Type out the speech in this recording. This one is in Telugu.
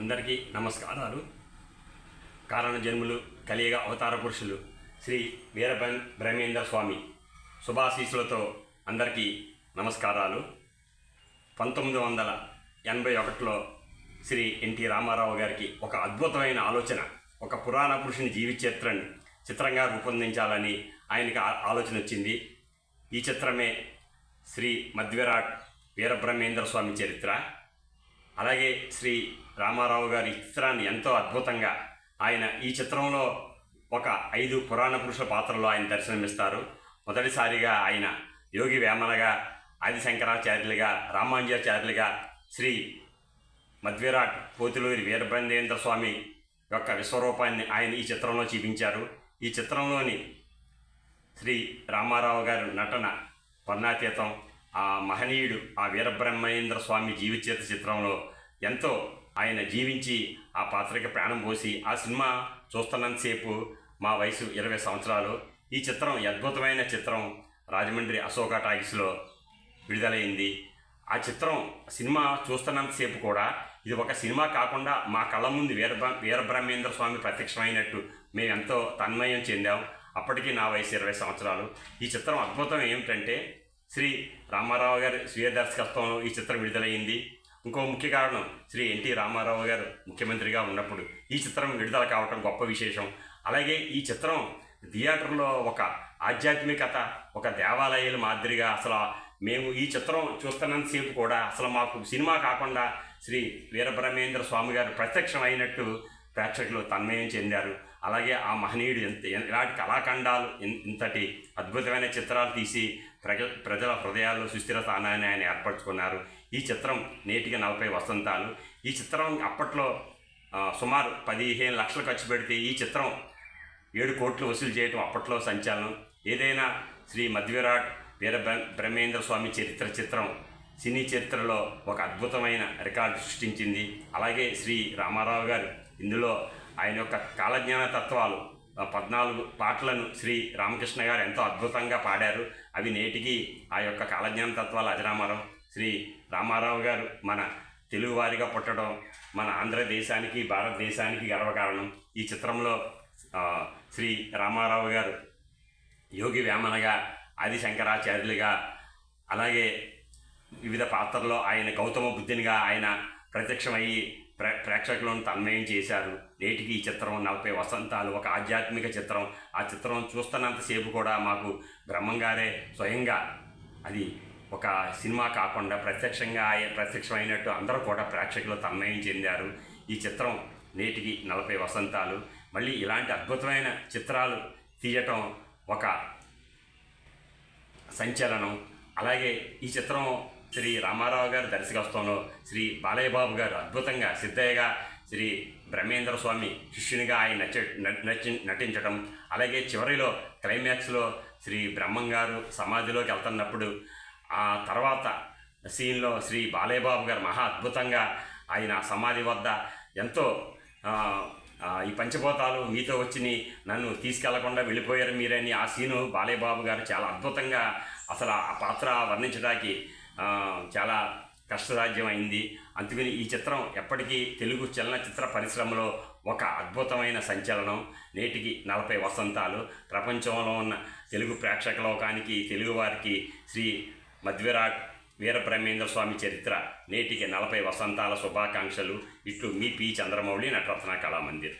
అందరికీ నమస్కారాలు. కారణ జన్ములు కలియుగ అవతార పురుషులు శ్రీ వీరభన్ బ్రహ్మేంద్ర స్వామి శుభాశీసులతో అందరికీ నమస్కారాలు. పంతొమ్మిది వందల ఎనభై ఒకటిలో శ్రీ ఎన్టీ రామారావు గారికి ఒక అద్భుతమైన ఆలోచన ఒక పురాణ పురుషుని జీవిత చరిత్రని చిత్రంగా రూపొందించాలని ఆయనకి ఆ- ఆలోచన వచ్చింది. ఈ చిత్రమే శ్రీ మధ్విరాట్ వీరబ్రహ్మేంద్ర స్వామి చరిత్ర. అలాగే శ్రీ రామారావు గారి చిత్రాన్ని ఎంతో అద్భుతంగా ఆయన ఈ చిత్రంలో ఒక ఐదు పురాణ పురుషుల పాత్రలో ఆయన దర్శనమిస్తారు. మొదటిసారిగా ఆయన యోగి వేమనగా ఆదిశంకరాచార్యులుగా రామాంజాచార్యులుగా శ్రీ మధ్విరాట్ పోతులూరి వీరబ్రహ్మేంద్ర స్వామి యొక్క విశ్వరూపాన్ని ఆయన ఈ చిత్రంలో చూపించారు. ఈ చిత్రంలోని శ్రీ రామారావు గారి నటన వర్ణాతీతం. ఆ మహనీయుడు ఆ వీరబ్రహ్మేంద్ర స్వామి జీవిత చిత్రంలో ఎంతో ఆయన జీవించి ఆ పాత్రకి ప్రాణం పోసి ఆ సినిమా చూస్తున్నంతసేపు మా వయసు ఇరవై సంవత్సరాలు. ఈ చిత్రం అద్భుతమైన చిత్రం రాజమండ్రి అశోక టాకీస్లో విడుదలైంది. ఆ చిత్రం సినిమా చూస్తున్నంతసేపు కూడా ఇది ఒక సినిమా కాకుండా మా కళ్ళ ముందు వీరబ్ర వీరబ్రహ్మేంద్ర స్వామి ప్రత్యక్షమైనట్టు మేము ఎంతో తన్మయం చెందాం. అప్పటికి నా వయసు ఇరవై సంవత్సరాలు. ఈ చిత్రం అద్భుతం ఏమిటంటే శ్రీ రామారావు గారి స్వీయ దర్శకత్వంలో ఈ చిత్రం విడుదలైంది. ఇంకో ముఖ్య కారణం శ్రీ ఎన్టీ రామారావు గారు ముఖ్యమంత్రిగా ఉన్నప్పుడు ఈ చిత్రం విడుదల కావటం గొప్ప విశేషం. అలాగే ఈ చిత్రం థియేటర్లో ఒక ఆధ్యాత్మికత ఒక దేవాలయాల మాదిరిగా అసలు మేము ఈ చిత్రం చూస్తున్నంతసేపు కూడా అసలు మాకు సినిమా కాకుండా శ్రీ వీరబ్రహ్మేంద్ర స్వామి గారు ప్రత్యక్షమైనట్టు ప్రేక్షకులు తన్మయం చెందారు. అలాగే ఆ మహనీయుడు ఎంత ఇలాంటి కళాఖండాలు ఇన్- ఇంతటి అద్భుతమైన చిత్రాలు తీసి ప్రజ ప్రజల హృదయాల్లో సుస్థిర స్థానాన్ని ఆయన ఏర్పరచుకున్నారు. ఈ చిత్రం నేటికి నలభై వసంతాలు. ఈ చిత్రం అప్పట్లో సుమారు పదిహేను లక్షలు ఖర్చు పెడితే ఈ చిత్రం ఏడు కోట్లు వసూలు చేయటం అప్పట్లో సంచలనం. ఏదైనా శ్రీ మధ్విరాట్ వీర బ్రహ్మేంద్ర స్వామి చరిత్ర చిత్రం సినీ చరిత్రలో ఒక అద్భుతమైన రికార్డు సృష్టించింది. అలాగే శ్రీ రామారావు గారు ఇందులో ఆయన యొక్క కాలజ్ఞాన తత్వాలు పద్నాలుగు పాటలను శ్రీ రామకృష్ణ గారు ఎంతో అద్భుతంగా పాడారు. అవి నేటికి ఆ యొక్క కాలజ్ఞాన తత్వాలు అజరామరం. శ్రీ రామారావు గారు మన తెలుగువారిగా పుట్టడం మన ఆంధ్రదేశానికి భారతదేశానికి గర్వకారణం. ఈ చిత్రంలో శ్రీ రామారావు గారు యోగి వేమనగా ఆది శంకరాచార్యులుగా అలాగే వివిధ పాత్రల్లో ఆయన గౌతమ బుద్ధునిగా ఆయన ప్రత్యక్షమయ్యి ప్రే ప్రేక్షకులను తన్మయం చేశారు. నేటికి ఈ చిత్రం నలభై వసంతాలు ఒక ఆధ్యాత్మిక చిత్రం. ఆ చిత్రం చూస్తున్నంతసేపు కూడా మాకు బ్రహ్మంగారే స్వయంగా అది ఒక సినిమా కాకుండా ప్రత్యక్షంగా ప్రత్యక్షమైనట్టు అందరూ కూడా ప్రేక్షకులు తన్మయం చెందారు. ఈ చిత్రం నేటికి నలభై వసంతాలు. మళ్ళీ ఇలాంటి అద్భుతమైన చిత్రాలు తీయటం ఒక సంచలనం. అలాగే ఈ చిత్రం శ్రీ రామారావు గారి దర్శకత్వంలో శ్రీ బాలయ్య బాబు గారు అద్భుతంగా సిద్ధయ్యగా శ్రీ బ్రహ్మేంద్ర స్వామి శిష్యునిగా ఆయన నచ్చ న- నచ్చి నటించడం అలాగే చివరిలో క్లైమాక్స్లో శ్రీ బ్రహ్మం గారు సమాధిలోకి వెళ్తున్నప్పుడు ఆ తర్వాత సీన్లో శ్రీ బాలయ్యబాబు గారు మహా అద్భుతంగా ఆయన సమాధి వద్ద ఎంతో ఈ పంచభూతాలు మీతో వచ్చి నన్ను తీసుకెళ్ళకుండా వెళ్ళిపోయారు మీరని ఆ సీను బాలయ్యబాబు గారు చాలా అద్భుతంగా అసలు ఆ పాత్ర వర్ణించడానికి చాలా కష్టసాధ్యమైంది. అందుకని ఈ చిత్రం ఎప్పటికీ తెలుగు చలనచిత్ర పరిశ్రమలో ఒక అద్భుతమైన సంచలనం. నేటికి నలభై వసంతాలు. ప్రపంచంలో ఉన్న తెలుగు ప్రేక్షక లోకానికి తెలుగువారికి శ్రీ మధ్విరాట్ వీరబ్రహ్మేంద్ర స్వామి చరిత్ర నేటికి నలభై వసంతాల శుభాకాంక్షలు. ఇట్లు మీ పి. చంద్రమౌళి నటరత్న కళామందిర్.